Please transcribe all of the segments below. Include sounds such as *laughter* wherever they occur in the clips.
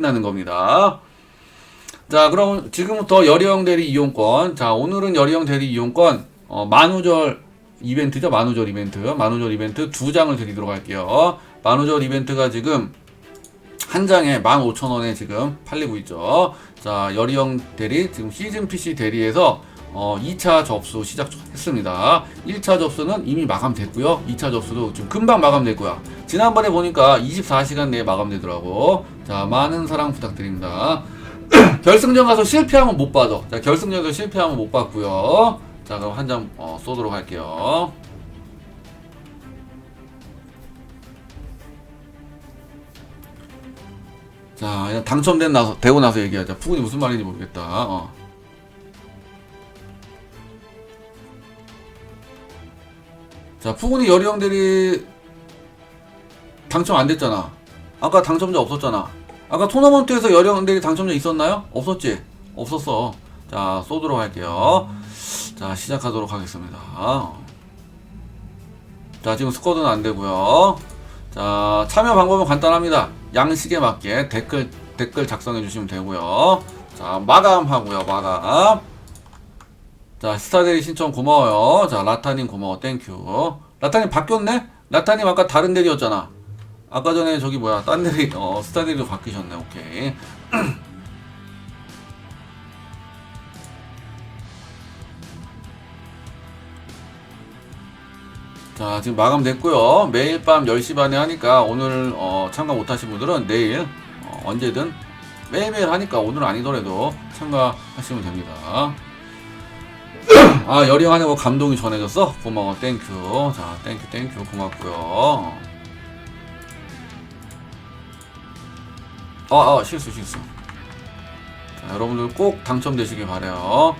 나는 겁니다. 자, 그럼 지금부터 여리형 대리 이용권. 자, 오늘은 여리형 대리 이용권 어, 만우절 이벤트죠. 만우절 이벤트. 만우절 이벤트 두 장을 드리도록 할게요. 만우절 이벤트가 지금 한 장에 15,000원에 지금 팔리고 있죠. 자, 여리형 대리 지금 시즌 PC 대리에서 어, 2차 접수 시작했습니다. 1차 접수는 이미 마감됐고요. 2차 접수도 지금 금방 마감됐고요. 지난번에 보니까 24시간 내에 마감되더라고. 자, 많은 사랑 부탁드립니다. *clears throat* 결승전 가서 실패하면 못 받아. 자, 결승전에서 실패하면 못 받고요. 자, 그럼 한장 어, 쏘도록 할게요. 자, 당첨된 나서 되고 나서 얘기하자. 푸근이 무슨 말인지 모르겠다. 어. 자, 푸근이 여리형들이 당첨 안 됐잖아. 아까 당첨자 없었잖아. 아까 토너먼트에서 여리형들이 당첨자 있었나요? 없었지? 없었어. 자, 쏘도록 할게요. 자, 시작하도록 하겠습니다. 자, 지금 스쿼드는 안 되고요. 자, 참여 방법은 간단합니다. 양식에 맞게 댓글 댓글 작성해 주시면 되고요. 자, 마감하고요. 마감. 자, 스타데리 신청 고마워요. 자, 라타님 고마워. 땡큐. 라타님 바뀌었네? 라타님 아까 다른 데리였잖아. 아까 전에 저기 뭐야, 딴 데리, 어, 스타데리로 바뀌셨네. 오케이. *clears throat* 자, 지금 마감됐고요. 매일 밤 10시 반에 하니까 오늘 어, 참가 못하신 분들은 내일 어, 언제든 매일매일 하니까 오늘 아니더라도 참가하시면 됩니다. 아, 여령하냐고 감동이 전해졌어? 고마워, 땡큐. 자, 땡큐, 땡큐, 고맙고요. 아, 아, 실수, 실수. 자, 여러분들 꼭 당첨되시길 바래요.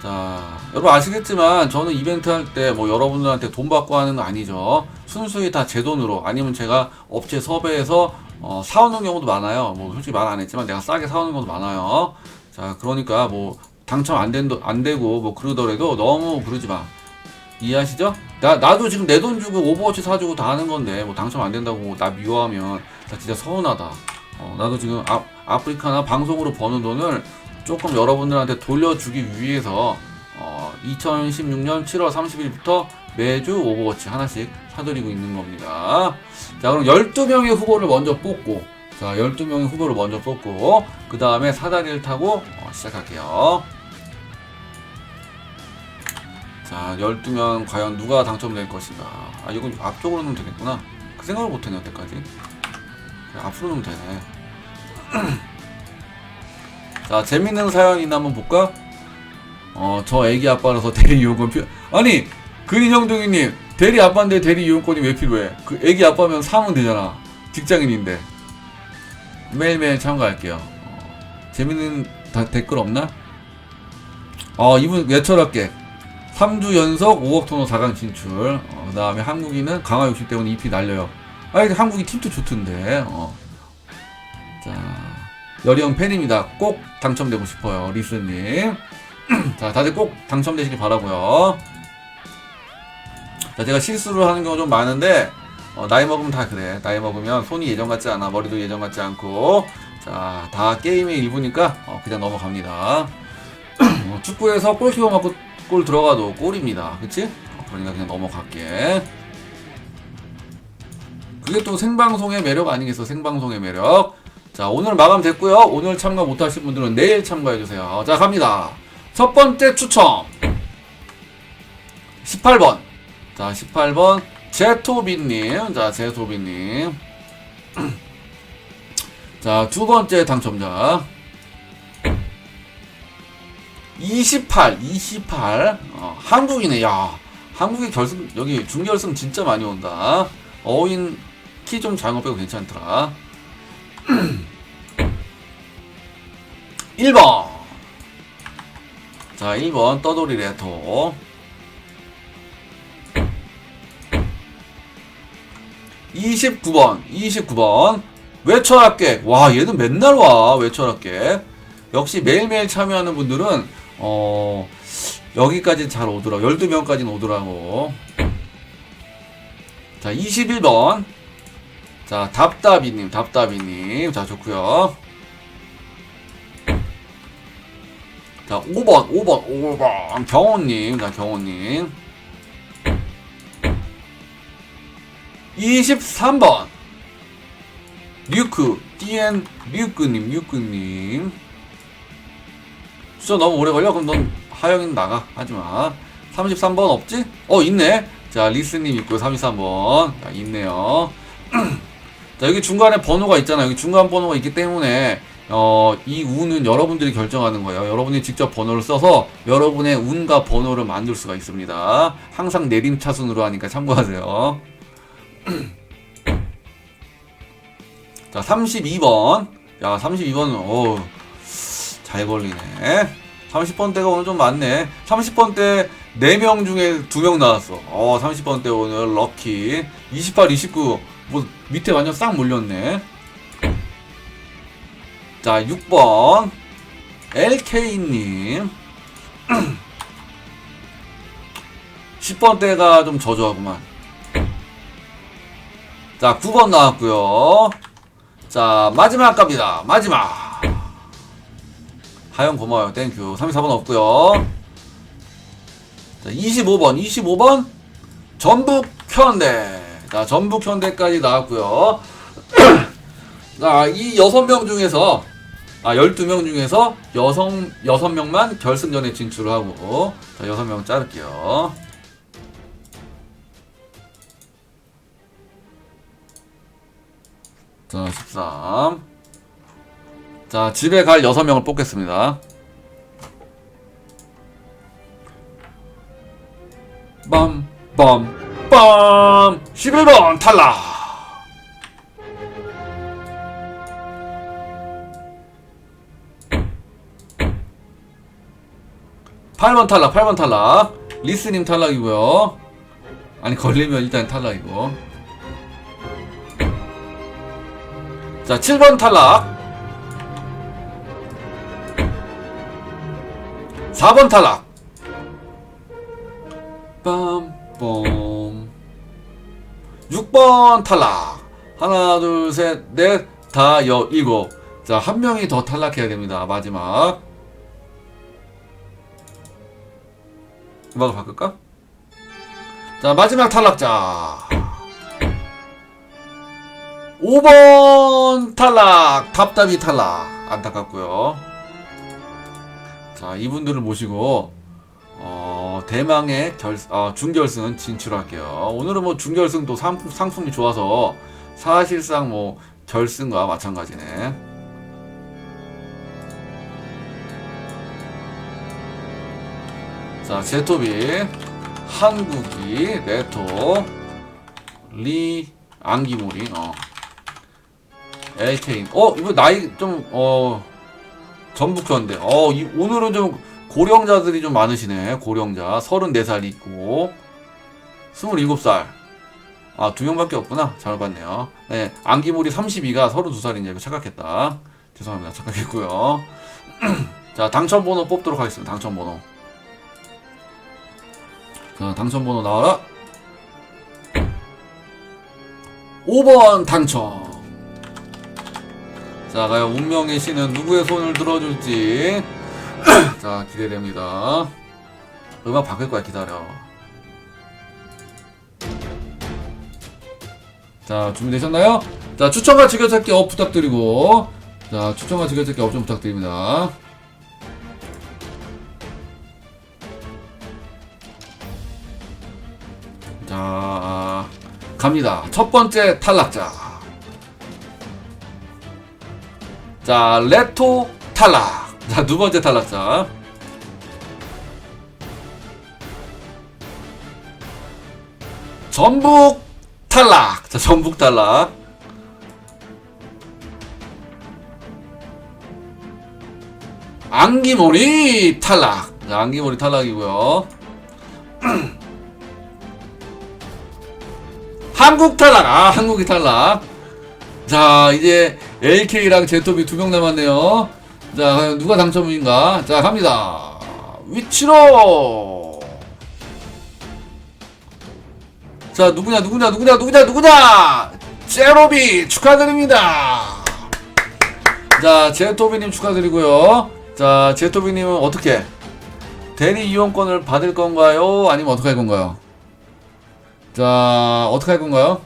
자, 여러분 아시겠지만 저는 이벤트 할 때 뭐 여러분들한테 돈 받고 하는 거 아니죠. 순수히 다 제 돈으로 아니면 제가 업체 섭외해서 어, 사오는 경우도 많아요. 뭐 솔직히 말 안 했지만 내가 싸게 사오는 경우도 많아요. 자, 그러니까 뭐 당첨 안, 된, 안 되고 뭐 그러더라도 너무 그러지 마. 이해하시죠? 나, 나도 지금 내 돈 주고 오버워치 사주고 다 하는 건데 뭐 당첨 안 된다고 나 미워하면 나 진짜 서운하다. 어, 나도 지금 아, 아프리카나 방송으로 버는 돈을 조금 여러분들한테 돌려주기 위해서 어, 2016년 7월 30일부터 매주 오버워치 하나씩 사드리고 있는 겁니다. 자, 그럼 12명의 후보를 먼저 뽑고, 자, 12명의 후보를 먼저 뽑고, 그 다음에 사다리를 타고 어, 시작할게요. 자, 12명 과연 누가 당첨될 것인가. 아, 이건 앞쪽으로 넣으면 되겠구나. 그 생각을 못했네, 여태까지. 앞으로 넣으면 되네. *clears throat* 자, 재밌는 사연 있나 한번 볼까? 어, 저 애기 아빠라서 대리 이용권 필요. 아니, 근인형동이님, 대리 아빠인데 대리 이용권이 왜 필요해? 그 애기 아빠면 사면 되잖아. 직장인인데. 매일매일 참가할게요. 어, 재밌는 다, 댓글 없나? 어, 이분 외철할게. 3주 연속 5억 토너 4강 진출. 어, 그 다음에 한국인은 강화 욕심 때문에 EP 날려요. 아니, 한국이 팀도 좋던데. 어. 자. 여리형 팬입니다. 꼭 당첨되고 싶어요. 리스님. *clears throat* 자, 다들 꼭 당첨되시길 바라고요. 자, 제가 실수를 하는 경우가 좀 많은데 어, 나이 먹으면 다 그래. 나이 먹으면 손이 예전 같지 않아. 머리도 예전 같지 않고. 자, 다 게임의 일부니까 어, 그냥 넘어갑니다. *clears throat* 어, 축구에서 골키퍼 맞고 골 들어가도 골입니다. 그치? 어, 그러니까 그냥 넘어갈게. 그게 또 생방송의 매력 아니겠어? 생방송의 매력. 자, 오늘 마감 됐고요. 오늘 참가 못하신 분들은 내일 참가해주세요. 자, 갑니다. 첫 번째 추첨. 18번. 자, 18번. 제토비님. 자, 제토비님. *clears throat* 자, 두 번째 당첨자. 28, 28. 어, 한국이네. 야, 한국의 결승, 여기 중결승 진짜 많이 온다. 어인 키좀 잘못 빼고 괜찮더라. *clears throat* 1번. 자, 1번 떠돌이 레토. 29번, 29번. 외철학계. 와, 얘는 맨날 와, 외철학계. 역시 매일매일 참여하는 분들은, 어, 여기까지는 잘 오더라. 12명까지는 오더라고. 자, 21번. 자, 답답이님, 답답이님. 자, 좋구요. 자, 5번, 5번, 5번. 경호님, 자, 경호님. 23번. 류크, 디엔 류크님, 류크님. 진짜 너무 오래 걸려? 그럼 넌 하영이는 나가. 하지 마. 33번 없지? 어, 있네. 자, 리스님 있고요. 33번. 자, 있네요. *clears throat* 자, 여기 중간에 번호가 있잖아요. 여기 중간 번호가 있기 때문에, 어, 이 운은 여러분들이 결정하는 거예요. 여러분이 직접 번호를 써서 여러분의 운과 번호를 만들 수가 있습니다. 항상 내림차순으로 하니까 참고하세요. *clears throat* 자, 32번. 야, 32번은, 어, 잘 걸리네. 30번대가 오늘 좀 많네. 30번대 4명 중에 2명 나왔어. 어, 30번대 오늘 럭키. 28, 29. 뭐, 밑에 완전 싹 몰렸네. 자, 6번. LK님. 10번대가 좀 저조하구만. 자, 9번 나왔고요 자, 마지막 갑니다. 마지막. 하영 고마워요. 땡큐. 34번 없고요 자, 25번. 25번. 전북 현대. 자, 전북 현대까지 나왔고요 *clears throat* 자, 이 6명 중에서 아, 12명 중에서 여성 6명만 결승전에 진출을 하고 자, 6명 자를게요. 자, 13. 자, 집에 갈 6명을 뽑겠습니다. 빰, 빰, 빰! 11번 탈락! 팔번 탈락, 8번 탈락. 리스님 탈락이고요. 아니, 걸리면 일단 탈락이고. 자, 7번 탈락. 4번 탈락. 빰빰. 6번 탈락. 하나, 둘, 셋, 넷, 다, 여, 일곱. 자, 한 명이 더 탈락해야 됩니다. 마지막. 음악을 바꿀까? 자, 마지막 탈락자. 5번 탈락. 답답이 탈락. 안타깝고요 자, 이분들을 모시고 어, 대망의 결, 어, 준결승 진출할게요. 오늘은 뭐 준결승도 상품, 상품이 좋아서 사실상 뭐 결승과 마찬가지네. 자, 제토비, 한국이, 네토, 리, 안기모리, 어. LK인. 어, 이거 나이 좀, 어, 전북 현대. 어, 이, 오늘은 좀 고령자들이 좀 많으시네. 고령자. 34살 있고, 27살. 아, 두 명밖에 없구나. 잘못 봤네요. 네, 안기모리 32가 32살인지 이거 착각했다. 죄송합니다. 착각했고요. *clears throat* 자, 당첨번호 뽑도록 하겠습니다. 당첨번호. 자, 당첨번호 나와라. 5번 당첨. 자, 과연 운명의 신은 누구의 손을 들어줄지. *clears throat* 자, 기대됩니다. 음악 바뀔 거야, 기다려. 자, 준비되셨나요? 자, 추천과 즐겨찾기 업 부탁드리고. 자, 추천과 즐겨찾기 업 좀 부탁드립니다. 자, 갑니다. 첫 번째 탈락자. 자, 레토 탈락. 자, 두 번째 탈락자. 전북 탈락. 자, 전북 탈락. 안기모리 탈락. 자, 안기모리 탈락이고요. *clears throat* 한국 탈락. 아, 한국이 탈락. 자, 이제 LK랑 제톱이 두 명 남았네요. 자, 누가 당첨인가? 자, 갑니다. 위치로. 자, 누구냐, 누구냐, 누구냐, 누구냐, 누구냐! 제로비 축하드립니다. 자, 제토비님 축하드리고요. 자, 제토비님은 어떻게? 대리 이용권을 받을 건가요? 아니면 어떻게 할 건가요? 자, 어떻게 할 건가요?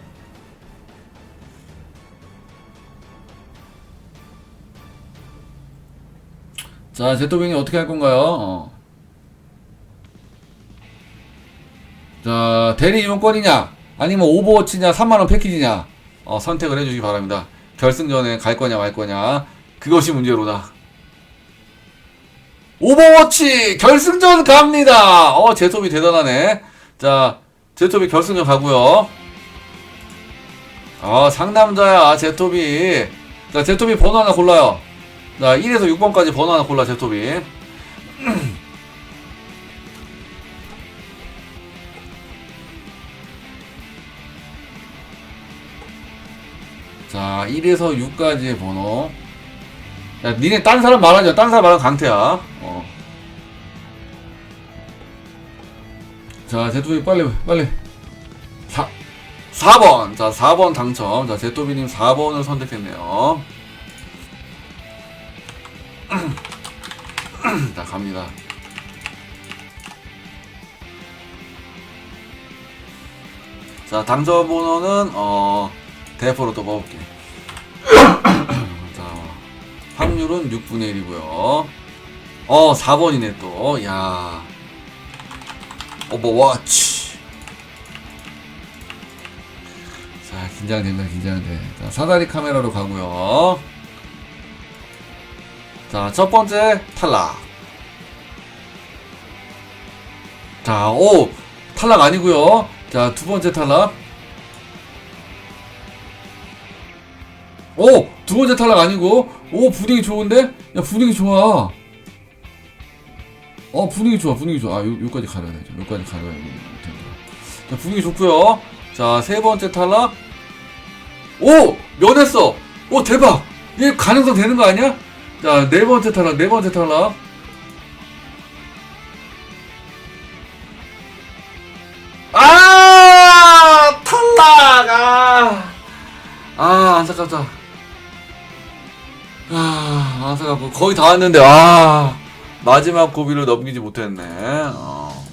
자, 제토비님 어떻게 할 건가요? 어. 자, 대리 이용권이냐? 아니면 오버워치냐? 3만원 패키지냐? 어, 선택을 해주시기 바랍니다. 결승전에 갈 거냐, 말 거냐? 그것이 문제로다. 오버워치 결승전 갑니다. 어, 제톱이 대단하네. 자, 제톱이 결승전 가고요. 아, 상남자야, 제톱이. 자, 제톱이 번호 하나 골라요. 자, 1에서 6번까지 번호 하나 골라, 제톱이. 자, 1에서 6까지의 번호. 야, 니네 딴 사람 말하자. 딴 사람 말하면 강태야. 어. 자, 제토비 빨리, 빨리. 4, 4번. 자, 4번 당첨. 자, 제토비님 4번을 선택했네요. 갑니다. 자, 당첨 번호는, 어, 대포로 또 먹을게. *coughs* 자, 확률은 6분의 1이고요. 어, 4번이네 또. 야. 오버워치. 자, 긴장된다, 긴장돼. 자, 사다리 카메라로 가고요. 자, 첫 번째 탈락. 자, 오! 탈락 아니고요. 자, 두 번째 탈락. 오! 두 번째 탈락 아니고, 오, 분위기 좋은데? 야, 분위기 좋아. 어, 분위기 좋아, 분위기 좋아. 아, 요, 요까지 가려야 되죠. 요까지 가려야 되는데. 자, 분위기 좋고요 자, 세 번째 탈락. 오! 면했어! 오, 대박! 얘 가능성 되는 거 아니야? 자, 네 번째 탈락, 네 번째 탈락. 아, 안타깝다. 아, 안타깝고. 거의 다 왔는데, 아. 마지막 고비를 넘기지 못했네. 어.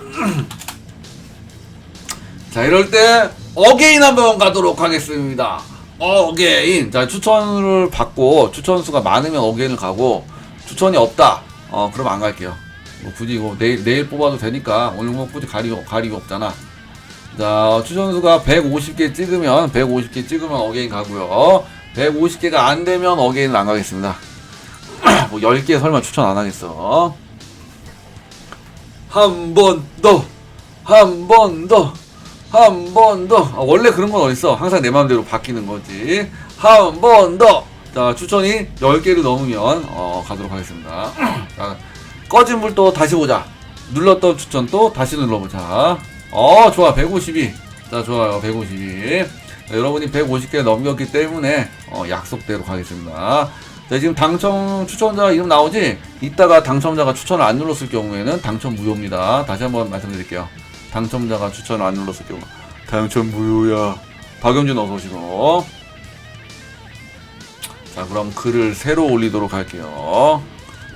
*clears throat* 자, 이럴 때, 어게인 한번 가도록 하겠습니다. 어게인. 자, 추천을 받고, 추천수가 많으면 어게인을 가고, 추천이 없다. 어, 그럼 안 갈게요. 뭐 굳이 이거 내일, 내일 뽑아도 되니까, 오늘 뭐 굳이 가리고, 가리고 없잖아. 자, 추천수가 150개 찍으면, 150개 찍으면 어게인 가고요. 150개가 안 되면 어게인을 안 가겠습니다. *clears throat* 뭐 10개 설마 추천 안 하겠어. 한 번 더, 한 번 더, 한 번 더. 아, 원래 그런 건 어딨어. 항상 내 마음대로 바뀌는 거지. 한 번 더. 자, 추천이 10개를 넘으면, 어, 가도록 하겠습니다. *clears throat* 자, 꺼진 불 또 다시 보자. 눌렀던 추천 또 다시 눌러보자. 어, 좋아. 152. 자, 좋아요. 152. 자, 여러분이 150개 넘겼기 때문에 어, 약속대로 가겠습니다. 자, 지금 당첨 추천자 이름 나오지? 이따가 당첨자가 추천을 안 눌렀을 경우에는 당첨 무효입니다. 다시 한번 말씀드릴게요. 당첨자가 추천을 안 눌렀을 경우 당첨 무효야. 박영준 어서 오시고. 자, 그럼 글을 새로 올리도록 할게요.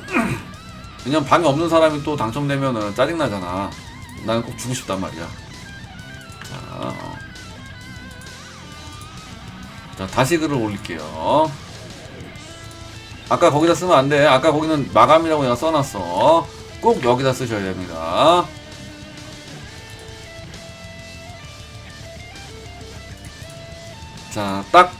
*clears throat* 왜냐면 방에 없는 사람이 또 당첨되면은 짜증나잖아. 나는 꼭 주고 싶단 말이야. 자, 어. 자, 다시 글을 올릴게요. 아까 거기다 쓰면 안 돼. 아까 거기는 마감이라고 내가 써놨어. 꼭 여기다 쓰셔야 됩니다. 자, 딱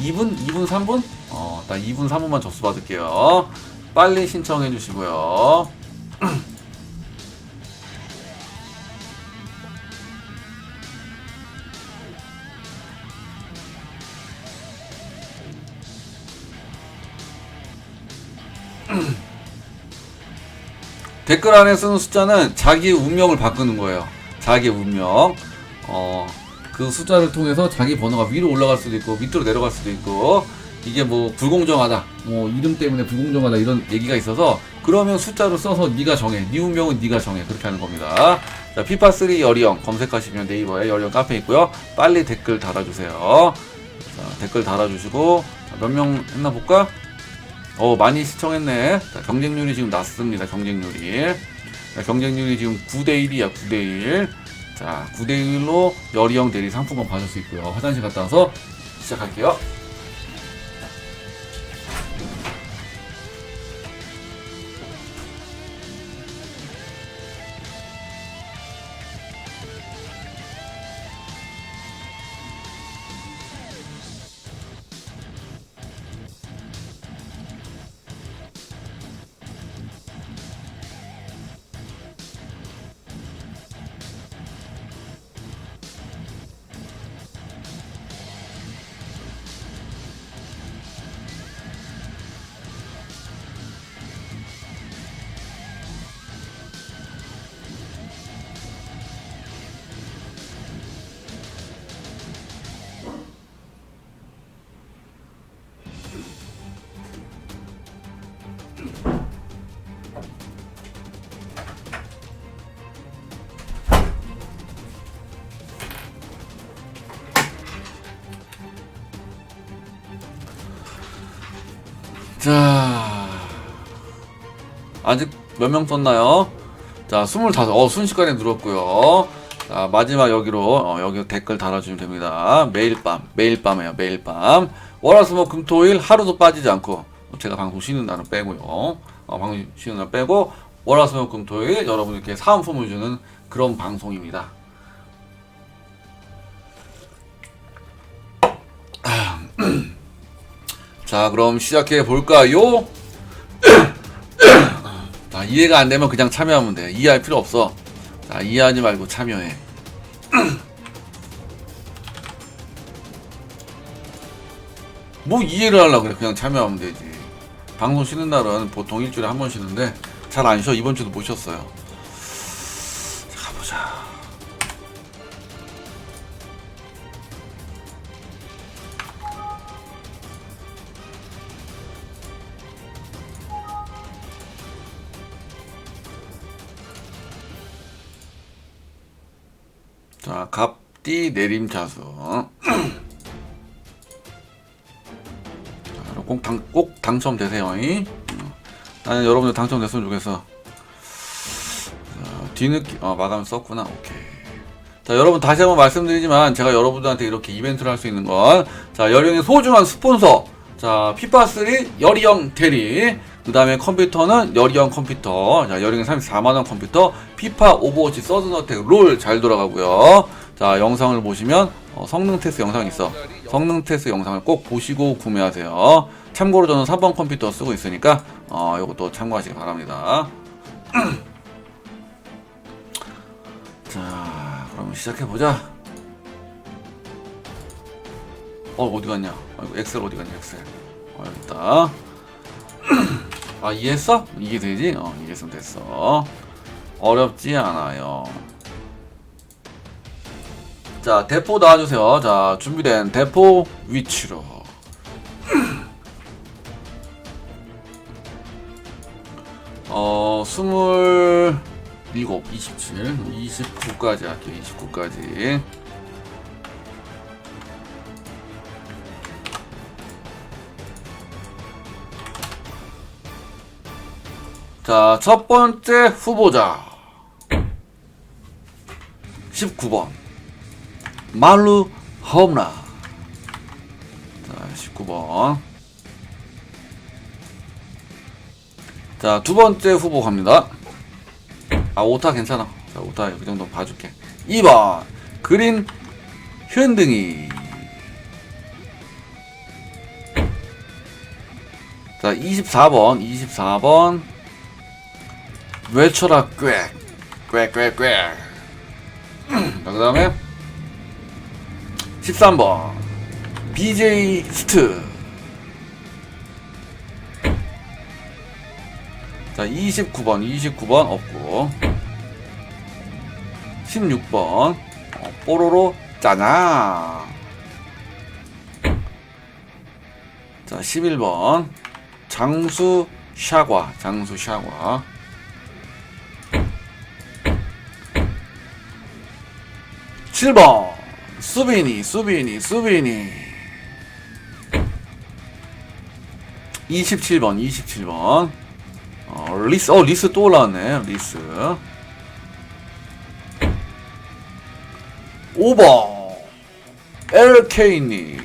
2분, 2분, 3분? 어, 딱 2분, 3분만 접수 받을게요. 빨리 신청해 주시고요. *clears throat* 댓글 안에 쓰는 숫자는 자기의 운명을 바꾸는 거예요. 자기의 운명. 어, 그 숫자를 통해서 자기 번호가 위로 올라갈 수도 있고 밑으로 내려갈 수도 있고 이게 뭐 불공정하다. 뭐 이름 때문에 불공정하다 이런 얘기가 있어서 그러면 숫자로 써서 네가 정해. 네 운명은 네가 정해. 그렇게 하는 겁니다. 자, 피파3 여리형 검색하시면 네이버에 여리형 카페 있고요. 빨리 댓글 달아주세요. 자, 댓글 달아주시고 몇 명 했나 볼까? 어 많이 시청했네. 자, 경쟁률이 지금 낮습니다. 경쟁률이. 자, 경쟁률이 지금 9대1이야 9대1. 자 9대1로 여리형 대리 상품권 받을 수 있고요. 화장실 갔다 와서 시작할게요. 아직 몇 명 썼나요? 자, 25. 어, 순식간에 늘었고요. 자, 마지막 여기로 어, 여기 댓글 달아주시면 됩니다. 매일 밤, 매일 밤이에요. 매일 밤. 월화수목 금토일 하루도 빠지지 않고 제가 방송 쉬는 날은 빼고요. 어, 방송 쉬는 날 빼고 월화수목 금토일 여러분께 사은품을 주는 그런 방송입니다. *clears throat* 자, 그럼 시작해 볼까요? *clears throat* 자, 이해가 안 되면 그냥 참여하면 돼. 이해할 필요 없어. 자, 이해하지 말고 참여해. *clears throat* 뭐 이해를 하려고 그래. 그냥 참여하면 되지. 방송 쉬는 날은 보통 일주일에 한 번 쉬는데 잘 안 쉬어. 이번 주도 못 쉬었어요. 자, 가보자. 갑디 내림차수. 자, 꼭, 당, 꼭 당첨되세요. 이. 어, 나는 여러분들 당첨됐으면 좋겠어. 자, 뒤늦게, 어, 마감 썼구나. 오케이. 자, 여러분 다시 한번 말씀드리지만 제가 여러분들한테 이렇게 이벤트를 할 수 있는 건 자, 여령의 소중한 스폰서. 자, 피파3 여리형 대리. 그 다음에 컴퓨터는 여리형 컴퓨터. 자, 여령의 34만원 컴퓨터. 피파, 오버워치, 서든어택, 롤 잘 돌아가고요. 자, 영상을 보시면 어, 성능 테스트 영상 있어. 성능 테스트 영상을 꼭 보시고 구매하세요. 참고로 저는 3번 컴퓨터 쓰고 있으니까 어, 이것도 참고하시기 바랍니다. *clears throat* 자, 그럼 시작해 보자. 어, 어디 갔냐? 아이고, 엑셀 어디 갔냐? 엑셀. 어, 여기 있다. *clears throat* 아, 이해했어? 이게 되지? 어, 이해했으면 됐어. 어렵지 않아요. 자, 대포 나와주세요. 자, 준비된 대포 위치로. 어, 스물 일곱, 이십칠, 이십구까지 할게요. 이십구까지. 자, 첫 번째 후보자. 19번. 말루 홈라. 자, 19번. 자, 두 번째 후보 갑니다. 아, 오타 괜찮아. 자, 오타 그 정도 봐줄게. 2번. 그린 현등이. 자, 24번. 24번. 외쳐라 꽥. 꽥꽥꽥. 자, 그 다음에 13번. BJ 스트. 자 29번 29번 없고. 16번. 어, 뽀로로 짜냐 자 11번. 장수 샤과 장수 샤과. 7번 수빈이 수빈이 수빈이 27번, 27번. 어, 리스, 어, 리스 또 올라왔네, 리스. 5번. LK님.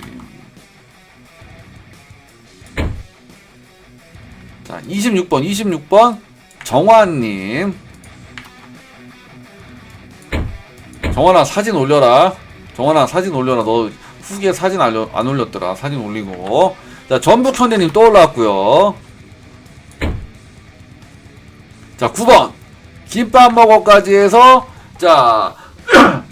자, 26번, 26번. 정환님. 정환아, 사진 올려라. 정환아, 사진 올려라. 너 후기에 사진 알려, 안 올렸더라. 사진 올리고. 자, 전북현대님 또 올라왔고요 자, 9번. 김밥 먹어까지 해서, 자, *clears throat*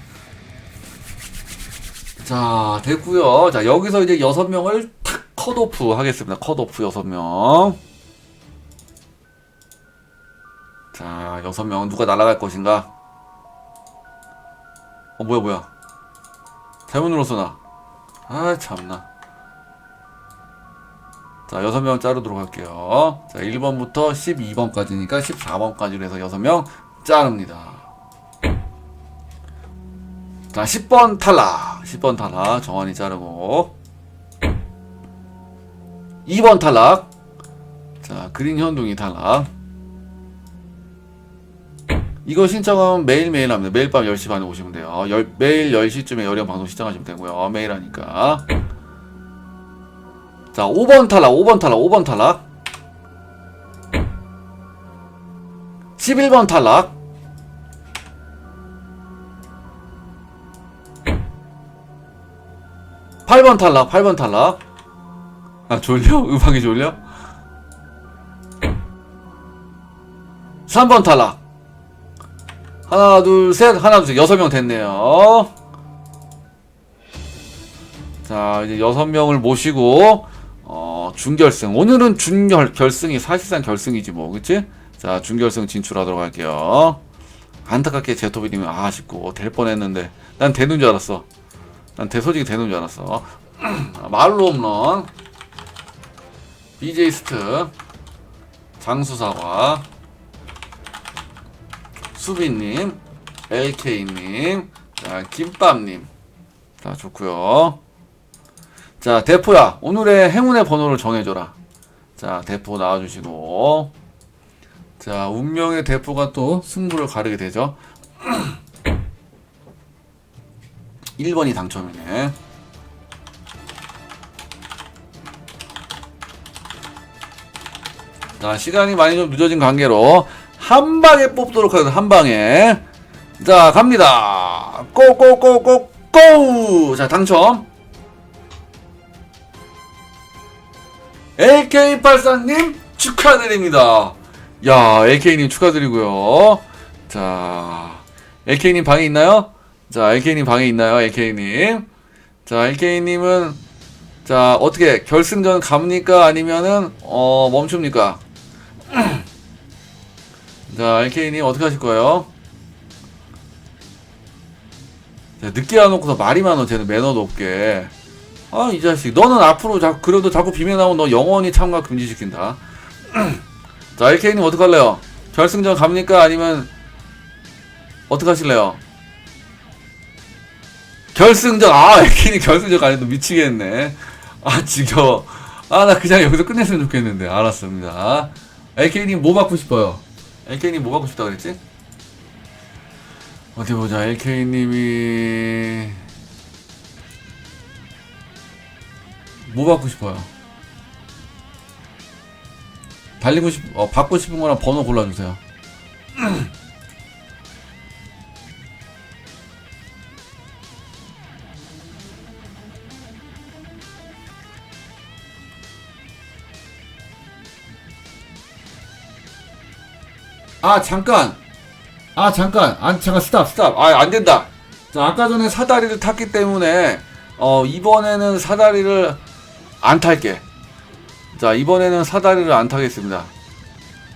자, 됐고요 자, 여기서 이제 6명을 탁 컷오프 하겠습니다. 컷오프 6명. 자, 6명 누가 날아갈 것인가? 어, 뭐야, 뭐야. 잘못 눌렀어, 나. 아, 참나. 자, 6명 자르도록 할게요. 자, 1번부터 12번까지니까 14번까지로 해서 6명 자릅니다. 자, 10번 탈락. 10번 탈락. 정환이 자르고. 2번 탈락. 자, 그린 현둥이 탈락. 이거 신청은 매일매일 합니다. 매일 밤 10시 반에 오시면 돼요. 열, 매일 10시쯤에 여령 방송 시청하시면 되고요. 매일 하니까. 자, 5번 탈락, 5번 탈락, 5번 탈락. 11번 탈락. 팔번 탈락, 8번 탈락. 아, 졸려? *laughs* 음악이 졸려? 3번 탈락. 하나, 둘, 셋, 하나, 둘, 셋, 여섯 명 됐네요. 자, 이제 여섯 명을 모시고, 어, 준결승. 오늘은 준결, 결승이 사실상 결승이지 뭐, 그치? 자, 준결승 진출하도록 할게요. 안타깝게 제토비님이 아, 아쉽고, 될 뻔 했는데, 난 되는 줄 알았어. 난 대소직이 되는 줄 알았어. *clears throat* 말로 홈런. BJ 스트. 장수사과. 수빈님. LK님. 자, 김밥님. 자, 좋고요 자, 대포야. 오늘의 행운의 번호를 정해줘라. 자, 대포 나와주시고. 자, 운명의 대포가 또 승부를 가르게 되죠. *clears throat* 1번이 당첨이네. 자, 시간이 많이 좀 늦어진 관계로 한 방에 뽑도록 하겠습니다. 한 방에. 자, 갑니다. 고고고고 고! 자, 당첨. AK84님 축하드립니다. 야, AK님 축하드리고요. 자, AK님 방에 있나요? 자, LK님 방에 있나요? LK님. 자, LK님은, 자, 어떻게, 결승전 갑니까? 아니면은, 어, 멈춥니까? 자, LK님 어떻게 하실 거예요? 자, 늦게 와놓고서 말이 많어, 쟤는 매너도 없게. 아, 이 자식. 너는 앞으로 자, 그래도 자꾸 비밀 나오면 너 영원히 참가 금지시킨다. *clears throat* 자, LK님 어떡할래요? 결승전 갑니까? 아니면, 어떡하실래요? 결승전 아 에키니 결승전 가는데 미치겠네 아 지겨워 아 나 그냥 여기서 끝냈으면 좋겠는데 알았습니다 LK님 뭐 받고 싶어요 LK님 뭐 받고 싶다 그랬지? 어디 보자 LK님이. 뭐 받고 싶어요? 달리고 싶 어, 받고 싶은 거랑 번호 골라주세요 *clears throat* 아 잠깐. 아 잠깐. 안 잠깐 스탑 스탑. 아 안 된다. 자 아까 전에 사다리를 탔기 때문에 어 이번에는 사다리를 안 탈게. 자 이번에는 사다리를 안 타겠습니다.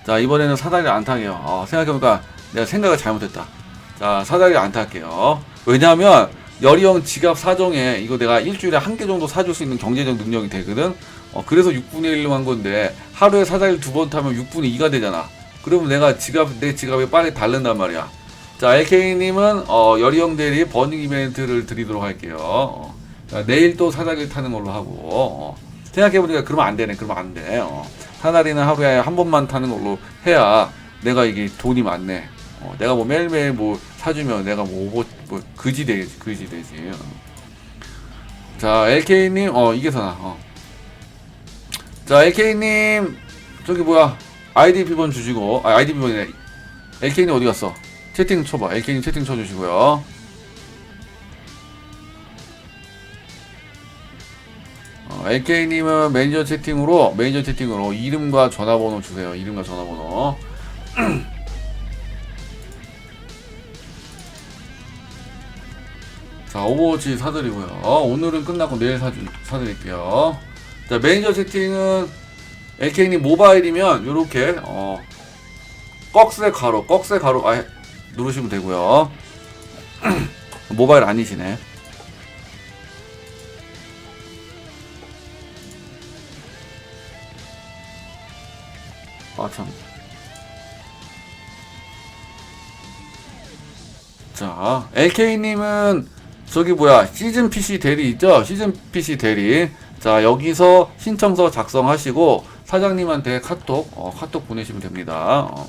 자 이번에는 사다리를 안 타게요. 어, 생각해보니까 내가 생각을 잘못했다. 자 사다리 안 탈게요. 왜냐하면 여리형 지갑 사정에 이거 내가 일주일에 한 개 정도 사줄 수 있는 경제적 능력이 되거든? 어, 그래서 6분의 1로 한 건데 하루에 사다리를 두 번 타면 6분의 2가 되잖아 그러면 내가 지갑 내 지갑에 빨리 달른단 말이야. 자, LK님은 어, 여리형 대리 버닝 이벤트를 드리도록 할게요. 어, 자, 내일 또 사다리를 타는 걸로 하고. 어. 생각해보니까 그러면 안 되네. 그러면 안 돼. 어. 사다리는 하루에 한 번만 타는 걸로 해야 내가 이게 돈이 많네. 어, 내가 뭐 매일매일 뭐 사주면 내가 뭐 오버, 뭐 그지 되지, 그지 되지. 어. 자, LK님, 어, 이게 사나, 어. 자, LK님, 저기 뭐야, 아이디 비번 주시고, 아, 아이디 비번이네. LK님 어디 갔어? 채팅 쳐봐. LK님 채팅 쳐주시고요. 어, LK님은 매니저 채팅으로, 매니저 채팅으로 이름과 전화번호 주세요. 이름과 전화번호. *clears throat* 자, 오버워치 사드리고요. 오늘은 끝나고 내일 사주, 사드릴게요. 자, 매니저 채팅은 LK님 모바일이면 요렇게, 어, 꺽쇠 가로, 꺽쇠 가로, 아, 누르시면 되고요. *clears throat* 모바일 아니시네. 아, 참. 자, LK님은 저기 뭐야 시즌 PC 대리 있죠? 시즌 PC 대리. 자 여기서 신청서 작성하시고 사장님한테 카톡 어, 카톡 보내시면 됩니다. 어.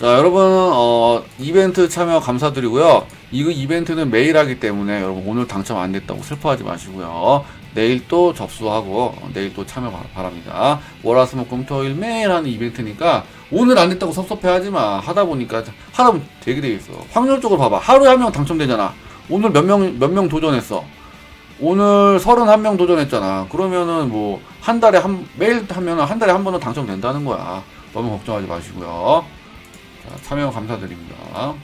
자 여러분 어 이벤트 참여 감사드리고요 이거 이벤트는 매일 하기 때문에 여러분 오늘 당첨 안 됐다고 슬퍼하지 마시고요. 내일 또 접수하고 어, 내일 또 참여 바- 바랍니다. 월화수목금토일 매일 하는 이벤트니까 오늘 안 됐다고 섭섭해하지 마. 하다 보니까 하다 보면 되게 돼 있어. 확률적으로 봐봐. 하루에 한 명 당첨되잖아. 오늘 몇 명 몇 명 도전했어? 오늘 31명 도전했잖아. 그러면은 뭐 한 달에 한 매일 하면은 한 달에 한 번은 당첨된다는 거야. 너무 걱정하지 마시고요. 자, 참여 감사드립니다.